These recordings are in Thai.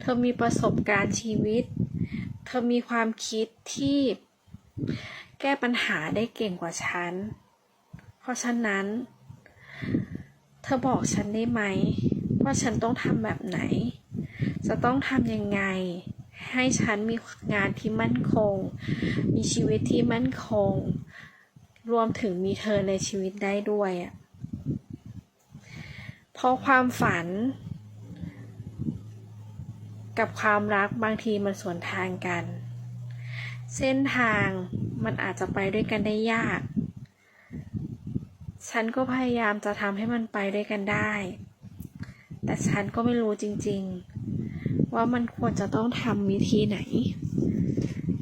เธอมีประสบการณ์ชีวิต เธอมีความคิดที่แก้ปัญหาได้เก่งกว่าฉัน เพราะฉะนั้น เธอบอกฉันได้ไหม ว่าฉันต้องทำแบบไหน จะต้องทำยังไง ให้ฉันมีงานที่มั่นคง มีชีวิตที่มั่นคง รวมถึงมีเธอในชีวิตได้ด้วยอะเพราะความฝัน กับความรักบางทีมันสวนทางกัน เส้นทางมันอาจจะไปด้วยกันได้ยาก ฉันก็พยายามจะทำให้มันไปด้วยกันได้ แต่ฉันก็ไม่รู้จริงๆ ว่ามันควรจะต้องทำวิธีไหน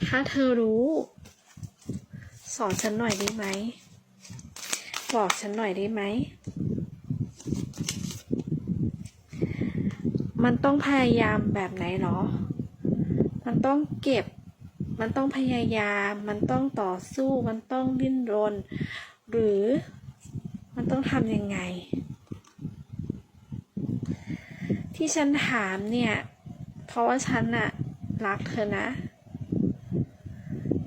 ถ้าเธอรู้ สอนฉันหน่อยได้ไหม บอกฉันหน่อยได้ไหม มันต้องพยายามแบบไหนหรอ มันต้องเก็บ มันต้องพยายาม มันต้องต่อสู้ มันต้องดิ้นรน หรือมันต้องทำยังไง ที่ฉันถามเนี่ย เพราะว่าฉันอะรักเธอนะ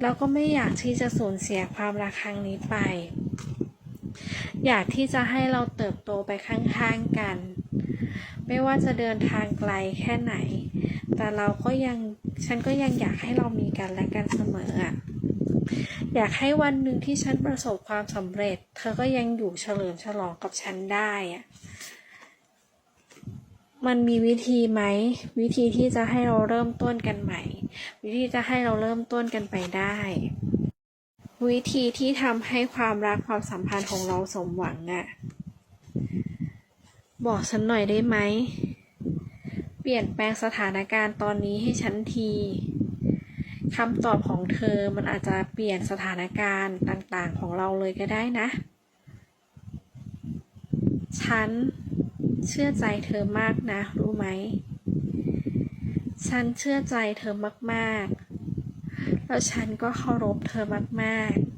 แล้วก็ไม่อยากที่จะสูญเสียความรักครั้งนี้ไป อยากที่จะให้เราเติบโตไปข้างๆกัน ไม่ว่าจะเดินทางไกลแค่ไหน แต่เราก็ยังฉันก็ยังอยากให้เรามีกันและกันเสมออะอยากให้วันหนึ่งที่ฉันประสบความสำเร็จ เธอก็ยังอยู่เฉลิมฉลองกับฉันได้อะมันมีวิธีไหม วิธีที่จะให้เราเริ่มต้นกันใหม่ วิธีจะให้เราเริ่มต้นกันไปได้ วิธีที่ทำให้ความรักความสัมพันธ์ของเราสมหวังอะ บอกฉันหน่อยได้ไหม เปลี่ยนแปลงสถานการณ์ตอนนี้ให้ฉันทีคำตอบของเธอมันอาจจะเปลี่ยนสถานการณ์ต่างๆของเราเลยก็ได้นะ ฉันเชื่อใจเธอมากนะ รู้ไหม ฉันเชื่อใจเธอมากๆ แล้วฉันก็เคารพเธอมากๆ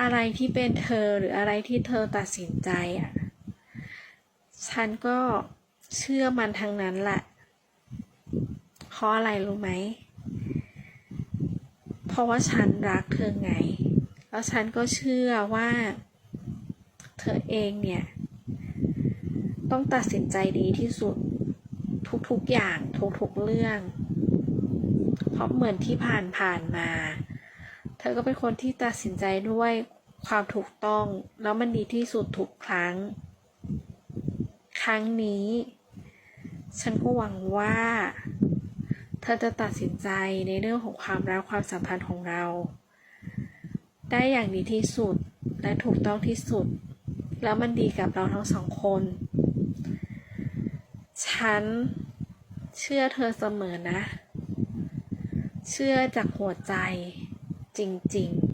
อะไรที่เป็นเธอหรืออะไรที่เธอตัดสินใจอะ ฉันก็เชื่อมันทั้งนั้นแหละ เพราะอะไรรู้ไหม เพราะว่าฉันรักเธอไง แล้วฉันก็เชื่อว่า เธอเองเนี่ย ต้องตัดสินใจดีที่สุดทุกๆอย่างทุกๆเรื่อง เพราะเหมือนที่ผ่านผ่านมา ธอก็เป็นคนที่ตัดสินใจด้วยความถูกต้อง แล้วมันดีที่สุดทุกครั้ง ครั้งนี้ ฉันก็หวังว่า เธอจะตัดสินใจในเรื่องของความรักความสัมพันธ์ของเรา ได้อย่างดีที่สุดและถูกต้องที่สุด แล้วมันดีกับเราทั้งสองคน ฉันเชื่อเธอเสมอนะ เชื่อจากหัวใจ จริง ๆ